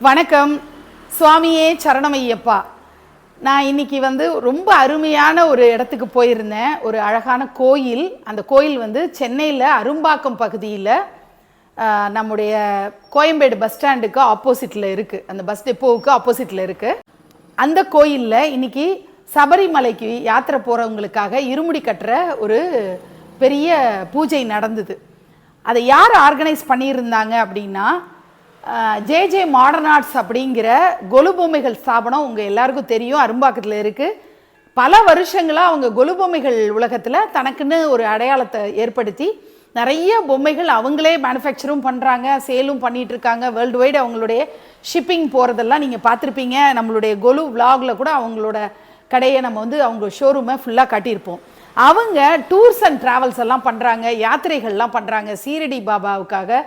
வணக்கம். சுவாமியே சரணமையப்பா. நான் இன்னைக்கு வந்து ரொம்ப அருமையான ஒரு இடத்துக்கு போயிருந்தேன். ஒரு அழகான கோயில். அந்த கோயில் வந்து சென்னையில் அரும்பாக்கம் பகுதியில் நம்முடைய கோயம்பேடு பஸ் ஸ்டாண்டுக்கு ஆப்போசிட்டில் இருக்குது அந்த பஸ் டெப்போவுக்கு ஆப்போசிட்டில் இருக்குது அந்த கோயிலில் இன்னைக்கு சபரிமலைக்கு யாத்திரை போகிறவங்களுக்காக இருமுடி கட்டுற ஒரு பெரிய பூஜை நடந்தது. அதை யார் ஆர்கனைஸ் பண்ணியிருந்தாங்க அப்படின்னா ஜே ஜே மாடர்ன் ஆர்ட்ஸ் அப்படிங்கிற கொலு பொம்மைகள் ஸ்தாபனம் உங்கள் எல்லாருக்கும் தெரியும் அரும்பாக்கத்தில் இருக்குது பல வருஷங்களாக அவங்க கொலு பொம்மைகள் உலகத்தில் தனக்குன்னு ஒரு அடையாளத்தை ஏற்படுத்தி நிறைய பொம்மைகள் அவங்களே மேனுஃபேக்சரும் பண்ணுறாங்க சேலும் பண்ணிகிட்ருக்காங்க இருக்காங்க வேர்ல்டு வைடு அவங்களுடைய ஷிப்பிங் போகிறதெல்லாம் நீங்கள் பார்த்துருப்பீங்க. நம்மளுடைய கொலு விலாகில் கூட அவங்களோட கடையை நம்ம வந்து அவங்க ஷோரூமை ஃபுல்லாக காட்டியிருப்போம். அவங்க டூர்ஸ் அண்ட் ட்ராவல்ஸ் எல்லாம் பண்ணுறாங்க யாத்திரைகள்லாம் பண்ணுறாங்க சீரடி பாபாவுக்காக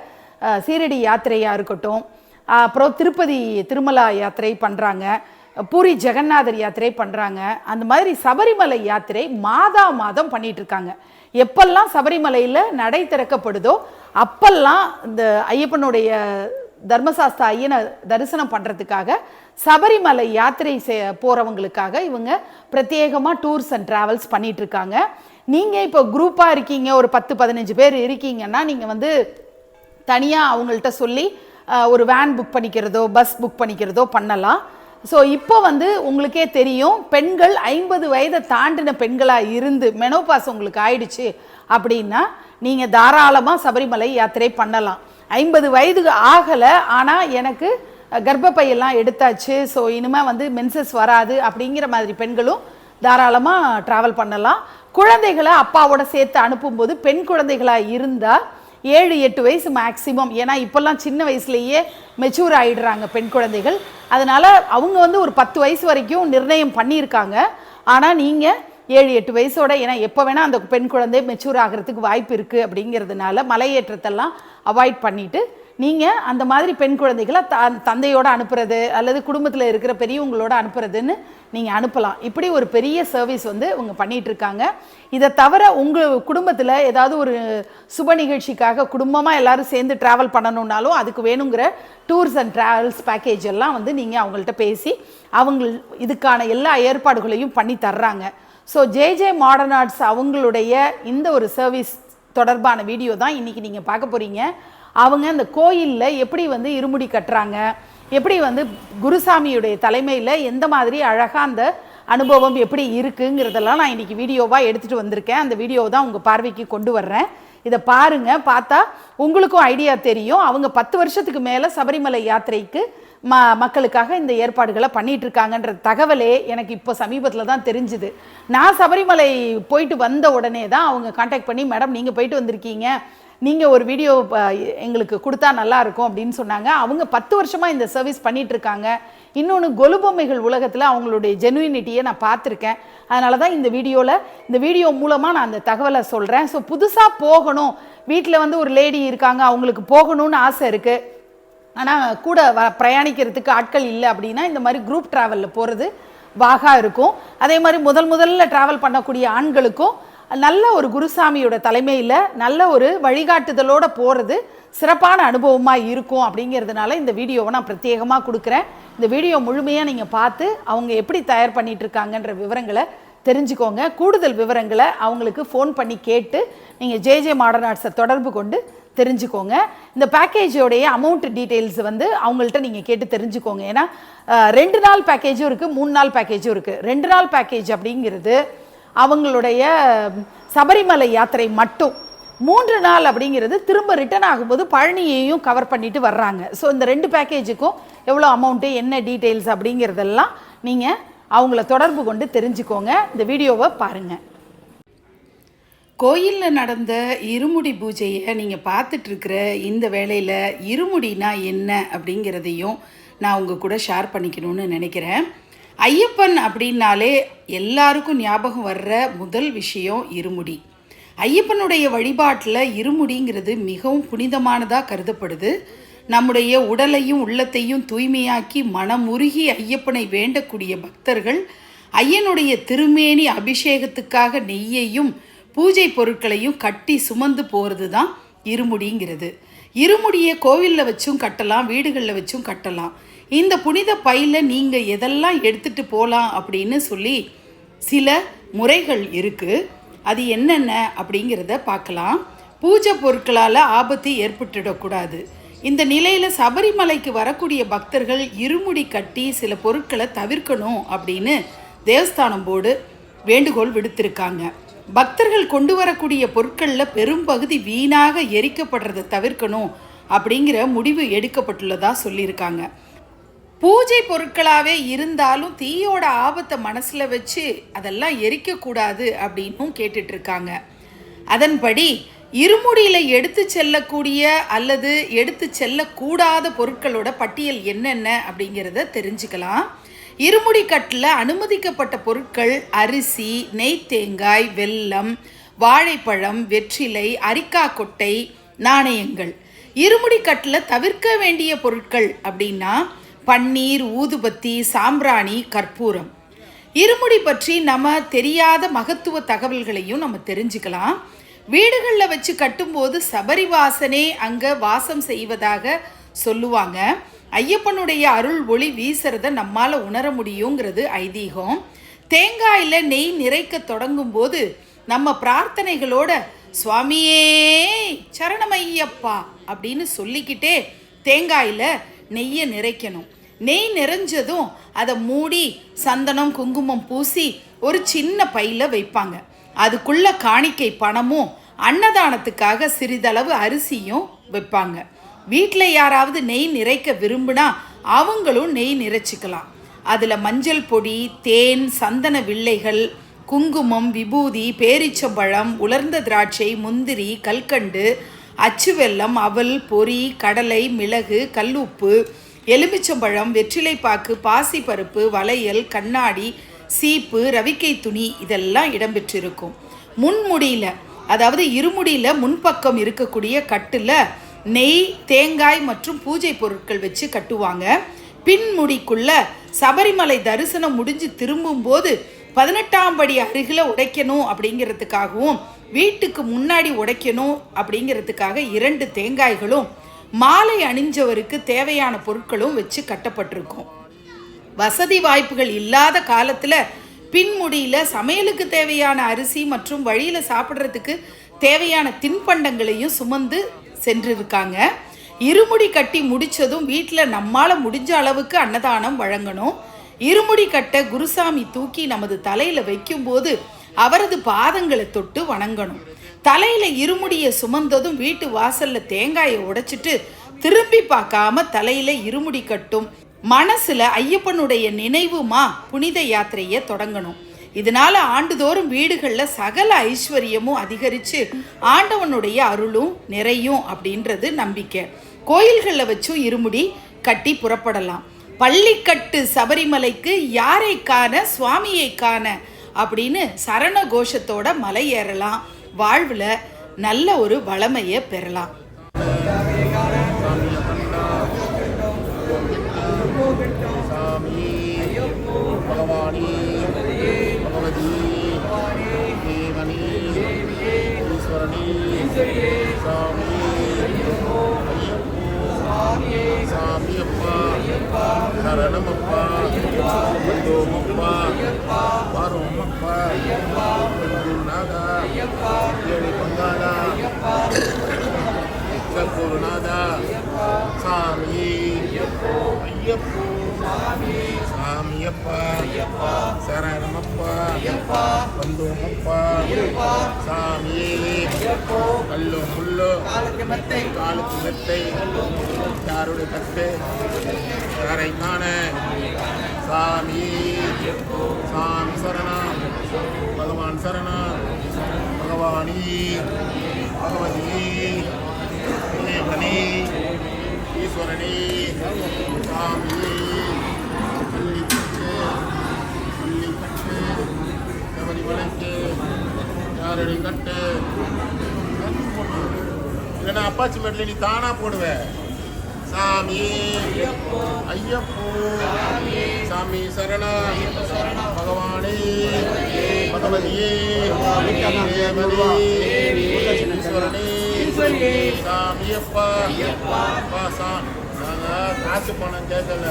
சீரடி யாத்திரையாக இருக்கட்டும். அப்புறம் திருப்பதி திருமலா யாத்திரை பண்ணுறாங்க பூரி ஜெகநாதர் யாத்திரை பண்ணுறாங்க அந்த மாதிரி சபரிமலை யாத்திரை மாதா மாதம் பண்ணிகிட்ருக்காங்க எப்பெல்லாம் சபரிமலையில் நடை திறக்கப்படுதோ அப்பெல்லாம் இந்த ஐயப்பனுடைய தர்மசாஸ்தா ஐயனை தரிசனம் பண்ணுறதுக்காக சபரிமலை யாத்திரை செ- போகிறவங்களுக்காக இவங்க பிரத்யேகமாக டூர்ஸ் அண்ட் ட்ராவல்ஸ் பண்ணிகிட்ருக்காங்க நீங்கள் இப்போ குரூப்பாக இருக்கீங்க ஒரு பத்து பதினஞ்சு பேர் இருக்கீங்கன்னா நீங்கள் வந்து தனியாக அவங்கள்ட்ட சொல்லி ஒரு வேன் புக் பண்ணிக்கிறதோ பஸ் புக் பண்ணிக்கிறதோ பண்ணலாம். ஸோ இப்போ வந்து உங்களுக்கே தெரியும் பெண்கள் ஐம்பது வயதை தாண்டின பெண்களாக இருந்து மெனோபாஸ் உங்களுக்கு ஆயிடுச்சு அப்படின்னா நீங்கள் தாராளமாக சபரிமலை யாத்திரை பண்ணலாம். ஐம்பது வயதுக்கு ஆகலை ஆனால் எனக்கு கர்ப்பப்பையெல்லாம் எடுத்தாச்சு. ஸோ இனிமேல் வந்து மென்சஸ் வராது அப்படிங்கிற மாதிரி பெண்களும் தாராளமாக ட்ராவல் பண்ணலாம். குழந்தைகளை அப்பாவோட சேர்த்து அனுப்பும்போது பெண் குழந்தைகளாக இருந்தால் ஏழு எட்டு வயசு மேக்ஸிமம் ஏன்னா இப்போல்லாம் சின்ன வயசுலேயே மெச்சூர் ஆகிடுறாங்க பெண் குழந்தைகள். அதனால் அவங்க வந்து ஒரு பத்து வயசு வரைக்கும் நிர்ணயம் பண்ணியிருக்காங்க. ஆனால் நீங்கள் ஏழு எட்டு வயசோட ஏன்னா எப்போ வேணால் அந்த பெண் குழந்தை மெச்சூர் ஆகிறதுக்கு வாய்ப்பு இருக்குது அப்படிங்கிறதுனால மலையேற்றத்தெல்லாம் அவாய்ட் பண்ணிவிட்டு நீங்கள் அந்த மாதிரி பெண் குழந்தைகளை த தந்தையோடு அனுப்புறது அல்லது குடும்பத்தில் இருக்கிற பெரியவங்களோட அனுப்புறதுன்னு நீங்கள் அனுப்பலாம். இப்படி ஒரு பெரிய சர்வீஸ் வந்து இவங்க பண்ணிகிட்ருக்காங்க இதை தவிர உங்கள் குடும்பத்தில் ஏதாவது ஒரு சுப நிகழ்ச்சிக்காக குடும்பமாக எல்லோரும் சேர்ந்து ட்ராவல் பண்ணணுன்னாலும் அதுக்கு வேணுங்கிற டூர்ஸ் அண்ட் ட்ராவல்ஸ் பேக்கேஜ் எல்லாம் வந்து நீங்கள் அவங்கள்ட்ட பேசி அவங்க இதுக்கான எல்லா ஏற்பாடுகளையும் பண்ணி தர்றாங்க. So J J modern arts அவங்களுடைய இந்த ஒரு சர்வீஸ் தொடர்பான வீடியோ தான் இன்றைக்கி நீங்கள் பார்க்க போகிறீங்க அவங்க அந்த கோயிலில் எப்படி வந்து இருமுடி கட்டுறாங்க? எப்படி வந்து குருசாமியுடைய தலைமையில் எந்த மாதிரி அழகாக அந்த அனுபவம் எப்படி இருக்குங்கிறதெல்லாம் நான் இன்றைக்கி வீடியோவாக எடுத்துகிட்டு வந்திருக்கேன். அந்த வீடியோவை தான் உங்கள் பார்வைக்கு கொண்டு வர்றேன். இதை பாருங்க பார்த்தா உங்களுக்கும் ஐடியா தெரியும். அவங்க பத்து வருஷத்துக்கு மேலே சபரிமலை யாத்திரைக்கு ம மக்களுக்காக இந்த ஏற்பாடுகளை பண்ணிகிட்ருக்காங்கன்ற தகவலே எனக்கு இப்போ சமீபத்தில் தான் தெரிஞ்சுது. நான் சபரிமலை போயிட்டு வந்த உடனே தான் அவங்க காண்டாக்ட் பண்ணி மேடம் நீங்கள் போயிட்டு வந்திருக்கீங்க. நீங்கள் ஒரு வீடியோ எங்களுக்கு கொடுத்தா நல்லா இருக்கும் அப்படின்னு சொன்னாங்க. அவங்க பத்து வருஷமாக இந்த சர்வீஸ் பண்ணிகிட்ருக்காங்க இன்னொன்று கொலுபொம்மைகள் உலகத்தில் அவங்களுடைய ஜெனுவினிட்டியை நான் பார்த்துருக்கேன். அதனால தான் இந்த வீடியோவில் இந்த வீடியோ மூலமாக நான் அந்த தகவலை சொல்கிறேன் ஸோ புதுசாக போகணும். வீட்டில் வந்து ஒரு லேடி இருக்காங்க. அவங்களுக்கு போகணும்னு ஆசை இருக்குது ஆனால் கூட வ பிரயாணிக்கிறதுக்கு ஆட்கள் இல்லை அப்படின்னா இந்த மாதிரி குரூப் ட்ராவலில் போகிறது வாகா இருக்கும். அதே மாதிரி முதல் முதல்ல ட்ராவல் பண்ணக்கூடிய ஆண்களுக்கும் நல்ல ஒரு குருசாமியோட தலைமையில் நல்ல ஒரு வழிகாட்டுதலோடு போகிறது சிறப்பான அனுபவமாக இருக்கும் அப்படிங்கிறதுனால இந்த வீடியோவை நான் பிரத்யேகமாக கொடுக்குறேன். இந்த வீடியோ முழுமையாக நீங்கள் பார்த்து அவங்க எப்படி தயார் பண்ணிகிட்ருக்காங்கன்ற விவரங்களை தெரிஞ்சுக்கோங்க. கூடுதல் விவரங்களை அவங்களுக்கு ஃபோன் பண்ணி கேட்டு நீங்கள் ஜேஜே மாடர்ன் ஆர்ட்ஸை தொடர்பு கொண்டு தெரிஞ்சுக்கோங்க. இந்த பேக்கேஜோடைய அமௌண்ட் டீட்டெயில்ஸ் வந்து அவங்கள்ட்ட நீங்கள் கேட்டு தெரிஞ்சுக்கோங்க. ஏன்னா ரெண்டு நாள் பேக்கேஜும் இருக்குது மூணு நாள் பேக்கேஜும் இருக்குது ரெண்டு நாள் பேக்கேஜ் அப்படிங்கிறது அவங்களுடைய சபரிமலை யாத்திரை மட்டும். மூன்று நாள் அப்படிங்கிறது திரும்ப ரிட்டர்ன் ஆகும்போது பழனியையும் கவர் பண்ணிட்டு வர்றாங்க. ஸோ இந்த ரெண்டு பேக்கேஜுக்கும் எவ்வளோ அமௌண்ட்டு என்ன டீட்டெயில்ஸ் அப்படிங்கிறதெல்லாம் நீங்கள் அவங்கள தொடர்பு கொண்டு தெரிஞ்சுக்கோங்க. இந்த வீடியோவை பாருங்கள் கோயிலில் நடந்த இருமுடி பூஜையை நீங்கள் பார்த்துட்ருக்கிற இந்த வேளையில் இருமுடினா என்ன அப்படிங்கிறதையும் நான் உங்கள் கூட ஷேர் பண்ணிக்கணும்னு நினைக்கிறேன். ஐயப்பன் அப்படின்னாலே எல்லாருக்கும் ஞாபகம் வர்ற முதல் விஷயம் இருமுடி. ஐயப்பனுடைய வழிபாட்டில் இருமுடிங்கிறது மிகவும் புனிதமானதாக கருதப்படுது. நம்முடைய உடலையும் உள்ளத்தையும் தூய்மையாக்கி மனமுருகி ஐயப்பனை வேண்டக்கூடிய பக்தர்கள் ஐயனுடைய திருமேனி அபிஷேகத்துக்காக நெய்யையும் பூஜை பொருட்களையும் கட்டி சுமந்து போகிறது தான் இருமுடிங்கிறது. இருமுடியை கோவிலில் வச்சும் கட்டலாம் வீடுகளில் வச்சும் கட்டலாம். இந்த புனித பையில் நீங்கள் எதெல்லாம் எடுத்துகிட்டு போகலாம் அப்படின்னு சொல்லி சில முறைகள் இருக்குது அது என்னென்ன அப்படிங்கிறத பார்க்கலாம். பூஜை பொருட்களால் ஆபத்து ஏற்பட்டுடக்கூடாது இந்த நிலையில் சபரிமலைக்கு வரக்கூடிய பக்தர்கள் இருமுடி கட்டி சில பொருட்களை தவிர்க்கணும் அப்படின்னு தேவஸ்தானம் போர்டு வேண்டுகோள் விடுத்திருக்காங்க. பக்தர்கள் கொண்டு வரக்கூடிய பொருட்களில் பெரும்பகுதி வீணாக எரிக்கப்படுறதை தவிர்க்கணும் அப்படிங்கிற முடிவு எடுக்கப்பட்டுள்ளதாக சொல்லியிருக்காங்க. பூஜை பொருட்களாகவே இருந்தாலும் தீயோட ஆபத்தை மனசில் வச்சு அதெல்லாம் எரிக்கக்கூடாது அப்படின்னும் கேட்டுட்ருக்காங்க அதன்படி இருமுடியில் எடுத்து செல்லக்கூடிய அல்லது எடுத்து செல்லக்கூடாத பொருட்களோட பட்டியல் என்னென்ன அப்படிங்கிறத தெரிஞ்சுக்கலாம். இருமுடி கட்டில் அனுமதிக்கப்பட்ட பொருட்கள் அரிசி நெய் தேங்காய் வெல்லம் வாழைப்பழம் வெற்றிலை அரிக்கா கொட்டை நாணயங்கள். இருமுடி கட்டில் தவிர்க்க வேண்டிய பொருட்கள் அப்படின்னா பன்னீர் ஊதுபத்தி சாம்பிராணி கற்பூரம். இருமுடி பற்றி நம்ம தெரியாத மகத்துவ தகவல்களையும் நம்ம தெரிஞ்சுக்கலாம். வீடுகளில் வச்சு கட்டும்போது சபரிவாசனே அங்கே வாசம் செய்வதாக சொல்லுவாங்க. ஐயப்பனுடைய அருள் ஒளி வீசுறத நம்மால் உணர முடியுங்கிறது ஐதீகம். தேங்காயில் நெய் நிறைக்க தொடங்கும் போது நம்ம பிரார்த்தனைகளோட சுவாமியே சரணமையப்பா அப்படின்னு சொல்லிக்கிட்டே தேங்காயில் நெய்யை நிறைக்கணும். நெய் நிறைஞ்சதும் அதை மூடி சந்தனம் குங்குமம் பூசி ஒரு சின்ன பையில் வைப்பாங்க. அதுக்குள்ள காணிக்கை பணமும் அன்னதானத்துக்காக சிறிதளவு அரிசியும் வைப்பாங்க. வீட்டில் யாராவது நெய் நிறைக்க விரும்புனா அவங்களும் நெய் நிறைச்சிக்கலாம். அதில் மஞ்சள் பொடி தேன் சந்தன வில்லைகள் குங்குமம் விபூதி பேரிச்சம்பழம் உலர்ந்த திராட்சை முந்திரி கல்கண்டு அச்சு வெல்லம் அவல் பொரி கடலை மிளகு கல்லுப்பு எலுமிச்சம்பழம் வெற்றிலைப்பாக்கு பாசிப்பருப்பு வளையல் கண்ணாடி சீப்பு ரவிக்கை துணி இதெல்லாம் இடம்பெற்றிருக்கும். முன்முடியில் அதாவது இருமுடியில் முன்பக்கம் இருக்கக்கூடிய கட்டில் நெய் தேங்காய் மற்றும் பூஜை பொருட்கள் வச்சு கட்டுவாங்க. பின்முடிக்குள்ள சபரிமலை தரிசனம் முடிஞ்சு திரும்பும்போது பதினெட்டாம் படி அருகில் உடைக்கணும் அப்படிங்கிறதுக்காகவும் வீட்டுக்கு முன்னாடி உடைக்கணும் அப்படிங்கிறதுக்காக இரண்டு தேங்காய்களும் மாலை அணிஞ்சவருக்கு தேவையான பொருட்களும் வச்சு கட்டப்பட்டிருக்கும். வசதி வாய்ப்புகள் இல்லாத காலத்தில் பின்முடியில் சமையலுக்கு தேவையான அரிசி மற்றும் வழியில் சாப்பிட்றதுக்கு தேவையான தின்பண்டங்களையும் சுமந்து சென்றிருக்காங்க. இருமுடி கட்டி முடித்ததும் வீட்டில் நம்மால் முடிஞ்ச அளவுக்கு அன்னதானம் வழங்கணும். இருமுடி கட்ட குருசாமி தூக்கி நமது தலையில் வைக்கும்போது அவரது பாதங்களை தொட்டு வணங்கணும். தலையில் இருமுடியை சுமந்ததும் வீட்டு வாசல்ல தேங்காயை உடைச்சிட்டு திரும்பி பார்க்காம தலையில இருமுடி கட்டும். மனசுல ஐயப்பனுடைய நினைவுமா புனித யாத்திரையை தொடங்கணும். இதனால ஆண்டுதோறும் வீடுகளில் சகல ஐஸ்வர்யமும் அதிகரித்து ஆண்டவனுடைய அருளும் நிறையும் அப்படின்றது நம்பிக்கை. கோயில்களில் வச்சும் இருமுடி கட்டி புறப்படலாம். பள்ளிக்கட்டு சபரிமலைக்கு யாரை காண சுவாமியை காண அப்படின்னு சரண கோஷத்தோட மலை ஏறலாம். வாழ்வில் நல்ல ஒரு வளமையை பெறலாம் சாமி பகவானி பகவதி தேவனி ஈஸ்வரனி சாமி அப்பா சரணமப்பா வந்தோமப்பா குருநாதா ஏழு பங்காளா சாமி ஐயப்போ. சாமியப்பா சரணமப்பா வந்தோமப்பா சாமியே கல்லு முள்ளு காலுக்கு மெத்தை யாருடைய கட்டு? யாரை காண சாமி சாமி சரணா பகவான் சரணா பகவானி பகவதி ஈஸ்வரனி சாமி பள்ளிக்கட்டு பள்ளிக்கட்டு சபரிமலைக்கு யாரடி கட்டு இல்லைன்னா அப்பாச்சி மெட்டில் நீ தானா போடுவ. சாமி. ஐயப்போ. சாமி சரணா பகவானே. பகவதியே. தேவனே. சாமியப்பா. அப்பா சாமி. நாங்கள் காசு பணம் கேட்கல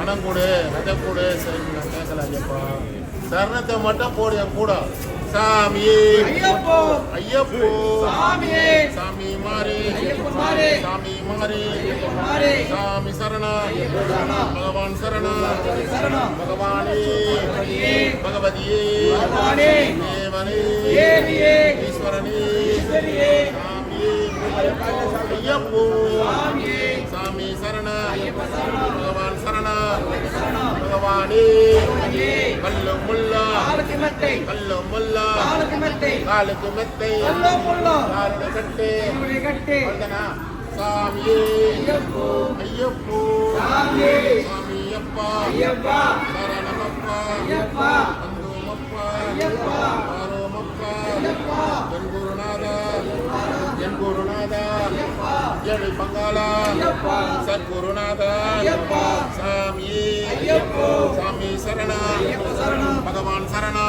பணம் கொடு அதை கொடு சரி நான் கேட்கல ஐயப்பா சரணத்தை மட்டும் போடு என் கூட. சாமி. ஐயப்போ. ஐயப்போ. சாமியே சாமி மாறி. சாமி மாறி. சாமி சரணா. பகவான் சரணா. பகவானே பகவதியே. தேவனே. ஈஸ்வரனே. சாமியே. ஐயப்போ. சாமி சரணா. பகவான் சரணா. பகவானே. கல்லு முல்லா கல்லு முல்லா காலுக்கு மெத்தை. காலுக்கு கட்டு. இவரை கட்டு. வந்தனா. சாமியே ஐயப்போ. சாமியே சாமியப்பா ஐயப்பா. சரணமப்பா. ஐயப்பா. அந்தோமப்பா ஐயப்பா. ஆரோமப்பா. ஐயப்பா என் குருநாதா என் குருநாதா எழி பங்காளா. சத்குருநாதா. ஐயப்போ. சாமி. சரணா. பகவான் சரணா.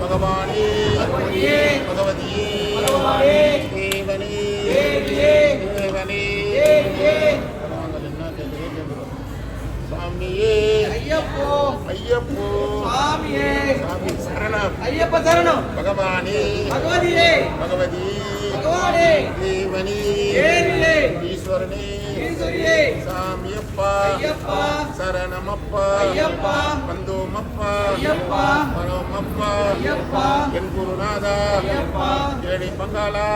பகவானே. பகவதியே. பகவதியே தேவனே. தேவனே. சாமியே. ஐயப்போ. ஐயப்போ. சாமியே. சாமி சரணம். ஐயப்ப சரணம். பகவானே. பகவதியே. பகவதி. பகவானே தேவனே ஈஸ்வரனே. சாமியப்பா. சரணமப்பா. பந்தோமப்பா பரமப்பா என் குருநாதா. ஏழை பங்காளா.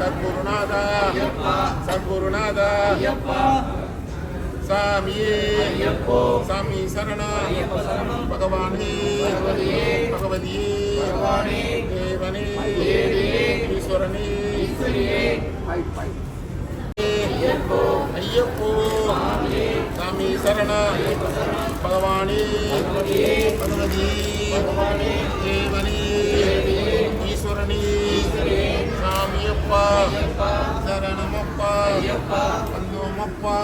சத்குருநாதா. ஐயப்பா. சாமியே. சாமி சரணா. பகவானே. பகவதியே. ஐயப்போ சாமி சரண பகவானி பகவதி தேவனி ஈஸ்வரணி சாமியப்பா சரணமப்பா அந்தோமப்பா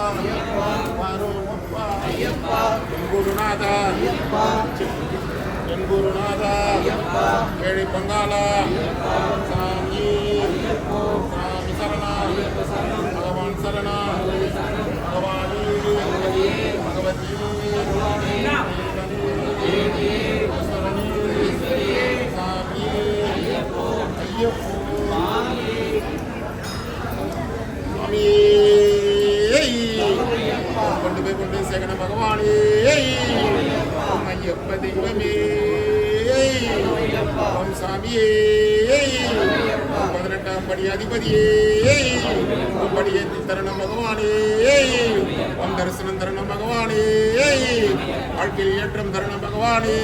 வாரோமப்பா என் குருநாதா என் குருநாதா ஏழை பங்காளா சாமி பகவான் சரணா பகவானே பகவதி கொண்டு போய் கொண்டு சேகன பகவானே ஐயப்ப தெய்வமே சாமியே பதினெட்டாம் படி அதிபதியே படியேற்றி தரணம் பகவானே. உன் தரிசனம் தரணம் பகவானே. வாழ்க்கையில் ஏற்றம் தரணம் பகவானே.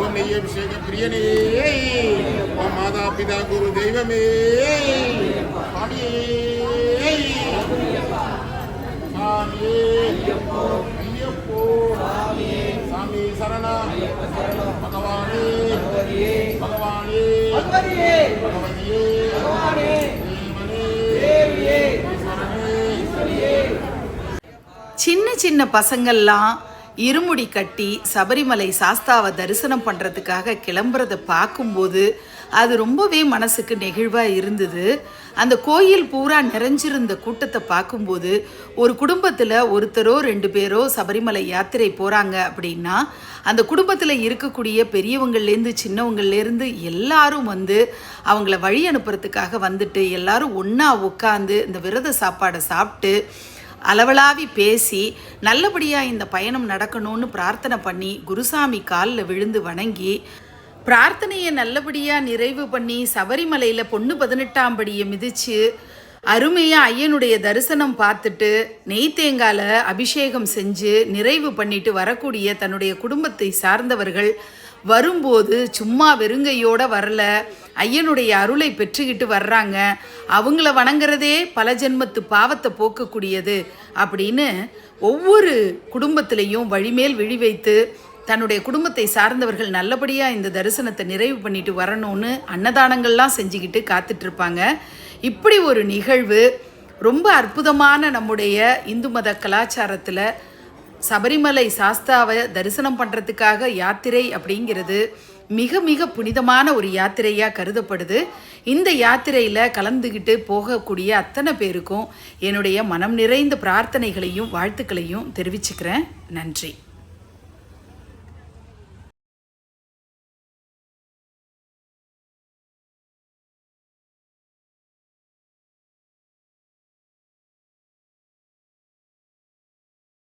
ஓம் நெய் அபிஷேக பிரியனே. உன் மாதா பிதா குரு தெய்வமே. சுவாமியே சாமியே ஐயப்போ. சாமி சரணா. சின்ன சின்ன பசங்கள்லாம் இருமுடி கட்டி சபரிமலை சாஸ்தாவை தரிசனம் பண்ணுறதுக்காக கிளம்புறத பார்க்கும்போது அது ரொம்பவே மனசுக்கு நெகிழ்வாக இருந்தது. அந்த கோயில் பூரா நிறைஞ்சிருந்த கூட்டத்தை பார்க்கும்போது ஒரு குடும்பத்தில் ஒருத்தரோ ரெண்டு பேரோ சபரிமலை யாத்திரை போகிறாங்க அப்படின்னா அந்த குடும்பத்தில் இருக்கக்கூடிய பெரியவங்கள்லேருந்து சின்னவங்கள்லேருந்து எல்லாரும் வந்து அவங்கள வழி அனுப்புறதுக்காக வந்துட்டு எல்லாரும் ஒன்றா உட்காந்து இந்த விரத சாப்பாடை சாப்பிட்டு அளவலாவி பேசி நல்லபடியாக இந்த பயணம் நடக்கணும்னு பிரார்த்தனை பண்ணி குருசாமி காலில் விழுந்து வணங்கி பிரார்த்தனையை நல்லபடியாக நிறைவு பண்ணி சபரிமலையில் பொண்ணு பதினெட்டாம் படியை மிதித்து அருமையாக ஐயனுடைய தரிசனம் பார்த்துட்டு நெய் தேங்கால அபிஷேகம் செஞ்சு நிறைவு பண்ணிட்டு வரக்கூடிய தன்னுடைய குடும்பத்தை சார்ந்தவர்கள் வரும்போது சும்மா வெறுங்கையோட வரல. ஐயனுடைய அருளை பெற்றுக்கிட்டு வர்றாங்க. அவங்கள வணங்குறதே பல ஜென்மத்து பாவத்தை போக்கக்கூடியது அப்படின்னு ஒவ்வொரு குடும்பத்திலையும் வழிமேல் விழி வைத்து தன்னுடைய குடும்பத்தை சார்ந்தவர்கள் நல்லபடியாக இந்த தரிசனத்தை நிறைவு பண்ணிட்டு வரணும்னு அன்னதானங்கள்லாம் செஞ்சுக்கிட்டு காத்துட்ருப்பாங்க. இப்படி ஒரு நிகழ்வு ரொம்ப அற்புதமான நம்முடைய இந்து மத கலாச்சாரத்தில் சபரிமலை சாஸ்தாவை தரிசனம் பண்ணுறதுக்காக யாத்திரை அப்படிங்கிறது மிக மிக புனிதமான ஒரு யாத்திரையாக கருதப்படுது. இந்த யாத்திரையில் கலந்துக்கிட்டு போகக்கூடிய அத்தனை பேருக்கும் என்னுடைய மனம் நிறைந்த பிரார்த்தனைகளையும் வாழ்த்துக்களையும் தெரிவிச்சுக்கிறேன். நன்றி.